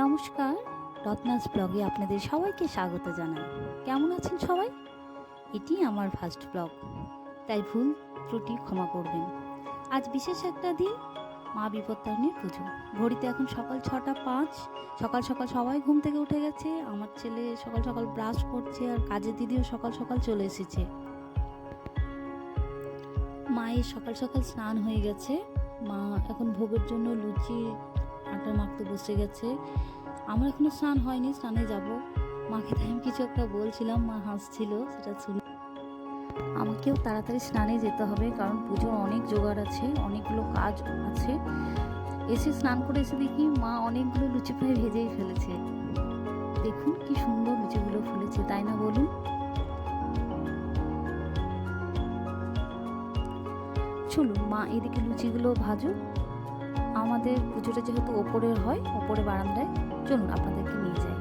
নমস্কার, রত্নাস ব্লগে আপনাদের সবাইকে স্বাগত জানাই। কেমন আছেন সবাই? এটি আমার ফার্স্ট ব্লগ তাই ভুল ত্রুটি ক্ষমা করবেন। আজ বিশেষ একটা দিন, মা বিপত্তারণীর পুজো। ঘড়িতে এখন সকাল ছটা পাঁচ, সকাল সকাল সবাই ঘুম থেকে উঠে গেছে, আমার ছেলে সকাল সকাল ব্রাশ করছে আর কাজের দিদিও সকাল সকাল চলে এসেছে। মায়ের সকাল সকাল স্নান হয়ে গেছে, মা এখন ভোগের জন্য লুচি আটা মাখতে বসে গেছে। আমার এখনও স্নান হয়নি, স্নানে যাব। মাকে তাই আমি কিছু একটা বলছিলাম, মা হাসছিল, সেটা শুনে আমাকেও তাড়াতাড়ি স্নানে যেতে হবে, কারণ পুজোর অনেক জোগাড় আছে, অনেকগুলো কাজ আছে। এসে স্নান করে এসে দেখি মা অনেকগুলো লুচি প্রায় ভেজেই ফেলেছে। দেখুন কি সুন্দর লুচিগুলো ফুলেছে, তাই না বলুন? চলুন, মা এদিকে লুচিগুলো ভাজুক। আমাদের পুজোটা যেহেতু ওপরের হয়, ওপরে বারান্দায়, চলুন আপনাদেরকে নিয়ে যাই।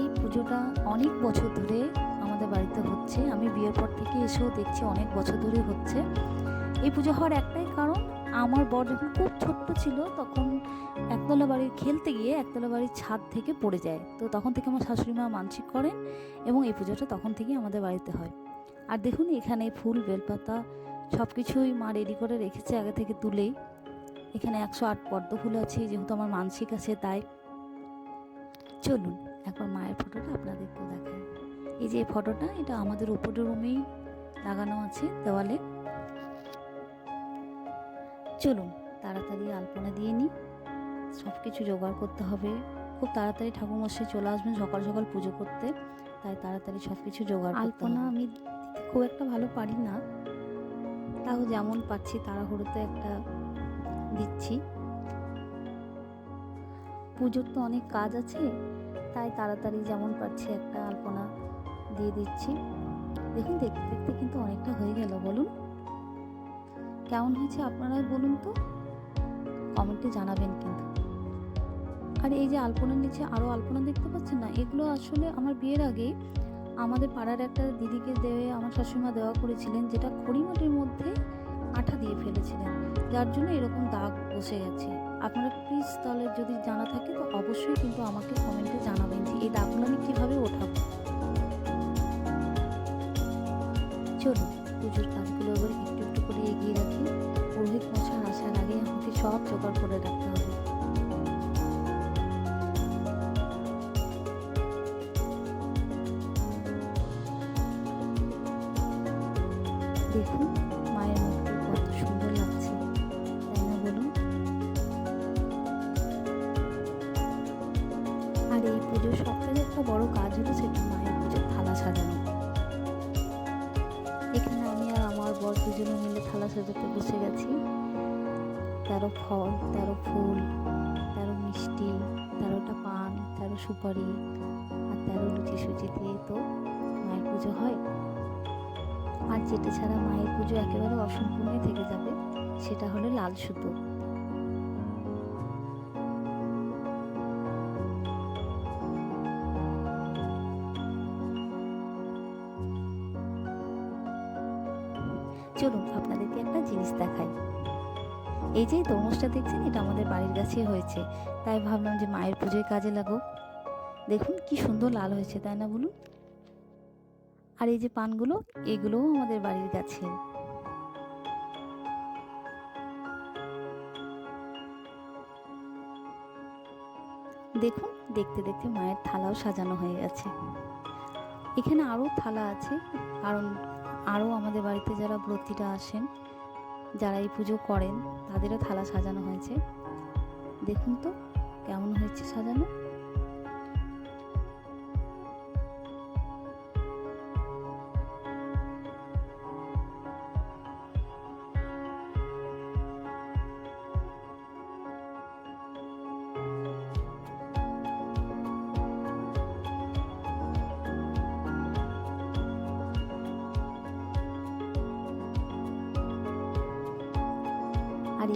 এই পুজোটা অনেক বছর ধরে আমাদের বাড়িতে হচ্ছে। আমি বিয়ের পর থেকে এসেও দেখছি অনেক বছর ধরে হচ্ছে। এই পুজো হওয়ার একটাই কারণ, আমার বর যখন খুব ছোট্ট ছিল, তখন একতলা বাড়ির খেলতে গিয়ে একতলা বাড়ির ছাদ থেকে পড়ে যায়। তো তখন থেকে আমার শাশুড়ি মা মানসিক করেন এবং এই পুজোটা তখন থেকেই আমাদের বাড়িতে হয়। আর দেখুন এখানে ফুল, বেলপাতা সব কিছুই মা রেডি করে রেখেছে আগে থেকে তুলেই। এখানে একশো আট পদ্ম ফুল আছে যেহেতু আমার মানসিক আছে তাই। চলুন একবার মায়ের ফটোটা আপনাদেরকেও দেখাই। এই যে ফটোটা এটা আমাদের উপরের রুমেই লাগানো আছে দেওয়ালে। চলুন তাড়াতাড়ি আলপনা দিয়ে নিই। সব কিছু জোগাড় করতে হবে। খুব তাড়াতাড়ি ঠাকুরমশাই চলে আসবেন সকাল সকাল পুজো করতে তাই তাড়াতাড়ি সব কিছু জোগাড় আলপনা আমি খুব একটা ভালো পারি না। তাও যেমন পাচ্ছি তাড়াহুড়োতে একটা দিচ্ছি। পুজোর তো অনেক কাজ আছে, তাই তাড়াতাড়ি যেমন পাচ্ছি একটা আলপনা দিয়ে দিচ্ছি। দেখুন দেখতে দেখতে কিন্তু অনেকটা হয়ে গেল, বলুন। কেমন হয়েছে আপনারাই বলুন তো? কমেন্টে জানাবেন কিন্তু। আর এই যে আলপনার নিচে আরও আলপনা দেখতে পাচ্ছেন না? এগুলো আসলে আমার বিয়ের আগে আমাদের পাড়ার একটা দিদিকে দেওয়ে, আমার শাশুড়িমা দেওয়া করেছিলেন, যেটা খড়িমাটির মধ্যে আঠা দিয়ে ফেলেছিলেন। যার জন্য এরকম দাগ বসে গেছে। আপনারা প্লিজ তাহলে যদি জানা থাকে, তো অবশ্যই কিন্তু আমাকে কমেন্টে জানাবেন যে এই দাগগুলো আমি কীভাবে ওঠাবো। চলুন, পুজোর কাজগুলো এবার একটু একটু করে এগিয়ে রাখি। পুরোহিত মশাই আসার আগে আমাকে সব জোগাড় করে রাখতে দেখুন, মায়ের মুখটা কত সুন্দর লাগছে। তাই না বলুন? আর এই পুজোর সবথেকে একটা বড় কাজ হলো সেটা মায়ের পুজোর থালা সাজানো। এখানে আমি আর আমার বর দুজনে মিলে থালা সাজাতে বসে গেছি। তেরো ফল, তেরো ফুল, তেরো মিষ্টি, তেরোটা পান, তেরো সুপারি, আর তেরো লুচি সুচি দিয়ে তো মায়ের পুজো হয়। আর যেটা ছাড়া মায়ের পুজো একেবারে অসম্পূর্ণই থেকে যাবে, সেটা হলো লাল সুতো। চলুন, আপনাদেরকে একটা জিনিস দেখাই। এই যে তরমুজটা দেখছেন, এটা আমাদের বাড়ির কাছে হয়েছে। তাই ভাবলাম যে মায়ের পুজোয় কাজে লাগো দেখুন, কি সুন্দর লাল হয়েছে, তাই না বলুন? আর এই যে পানগুলো, এগুলোও আমাদের বাড়ির গাছে দেখুন, দেখতে দেখতে মায়ের থালাও সাজানো হয়ে গেছে। এখানে আরও থালা আছে, কারণ আরও আমাদের বাড়িতে যারা ব্রতীরা আসেন, যারা এই পুজো করেন, তাদেরও থালা সাজানো হয়েছে। দেখুন তো, কেমন হয়েছে সাজানো।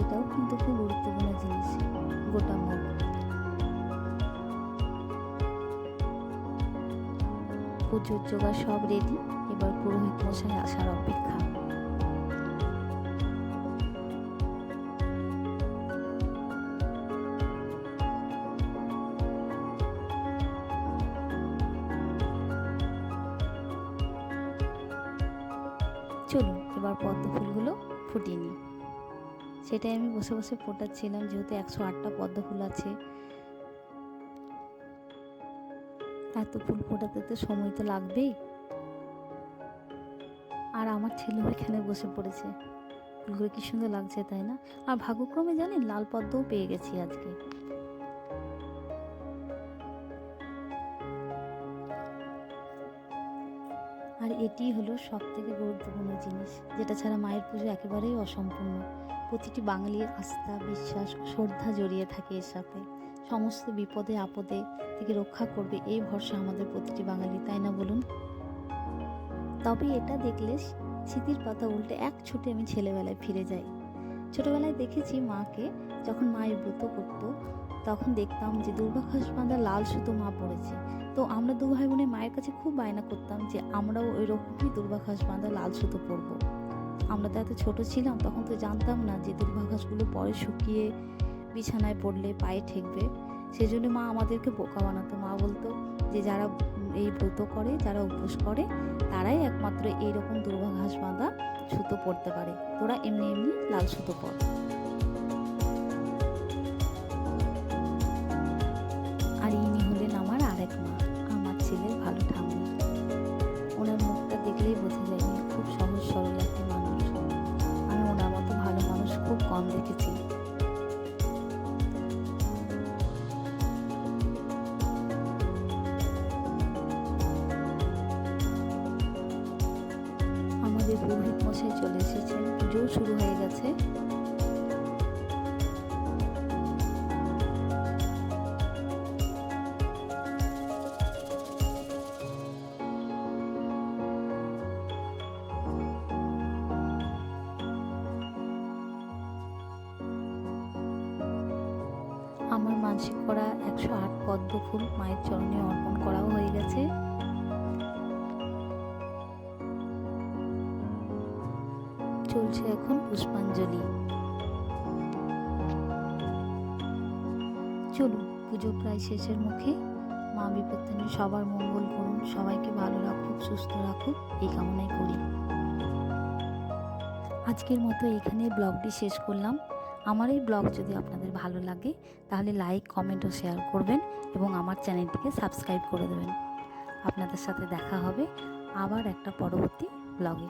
এটাও কিন্তু খুব গুরুত্বপূর্ণ জিনিস, গোটা মুগ পুজোর জোগাড়, সব রেডি এবার পুরোহিত মশাই আসার অপেক্ষা। চলুন, এবার পদ্ম ফুলগুলো ফুটিয়ে নিই। সেটাই আমি বসে বসে ফোটাচ্ছিলাম যেহেতু একশো আটটা পদ্ম ফুল আছে। এত ফুল ফোটাতে তো সময় তো লাগবেই। আর আমার ছেলে ওইখানে বসে পড়েছে। ফুলগুলো কি সুন্দর লাগছে তাই না? আর ভাগ্যক্রমে জানেন, লাল পদ্মও পেয়ে গেছি আজকে। আর এটি হলো সব থেকে গুরুত্বপূর্ণ জিনিস, যেটা ছাড়া মায়ের পুজো একেবারেই অসম্পূর্ণ। প্রতিটি বাঙালির আস্থা, বিশ্বাস, শ্রদ্ধা জড়িয়ে থাকে এর সাথে। সমস্ত বিপদে, আপদে থেকে রক্ষা করবে এই ভরসা আমাদের প্রতিটি বাঙালি, তাই না বলুন? তবে এটা দেখলে স্মৃতির পাতা উল্টে এক ছুটে আমি ছেলেবেলায় ফিরে যাই। ছোটবেলায় দেখেছি মাকে যখন মায়ের ব্রত করত, তখন দেখতাম যে দুর্গাঘাস বাঁধা লাল সুতো মা পড়েছে তো আমরা দু ভাই বোনের মায়ের কাছে খুব বায়না করতাম যে আমরাও ওই রকমই দুর্বাঘাস বাঁধা লাল সুতো পরবো। আমরা তো এত ছোটো ছিলাম, তখন তো জানতাম না যে দুর্বাঘাসগুলো পরে শুকিয়ে বিছানায় পড়লে পায়ে ঠেকবে। সেজন্য মা আমাদেরকে বোকা বানাতো। মা বলতো যে যারা এই ব্রত করে, যারা উপোস করে, তারাই একমাত্র এইরকম দুর্ভাগাস বাঁধা সুতো পরতে পারে। তোরা এমনি এমনি লাল সুতো পর। পুরোহিত মশাই চলে এসেছেন পুজোও শুরু হয়ে গেছে। আমার মানসিক করা একশো আট পদ্ম ফুল মায়ের চরণে অর্পণ করাও হয়ে গেছে। চলছে এখন পুষ্পাঞ্জলি। চলুন, পুজো প্রায় শেষের মুখে। মা বিপত্তানি সবার মঙ্গল করুন, সবাইকে ভালো রাখুক, সুস্থ রাখুক, এই কামনাই করি। আজকের মতো এখানে ব্লগটি শেষ করলাম। আমার এই ব্লগ যদি আপনাদের ভালো লাগে, তাহলে লাইক, কমেন্ট ও শেয়ার করবেন এবং আমার চ্যানেলটিকে সাবস্ক্রাইব করে দেবেন। আপনাদের সাথে দেখা হবে আবার একটা পরবর্তী ব্লগে।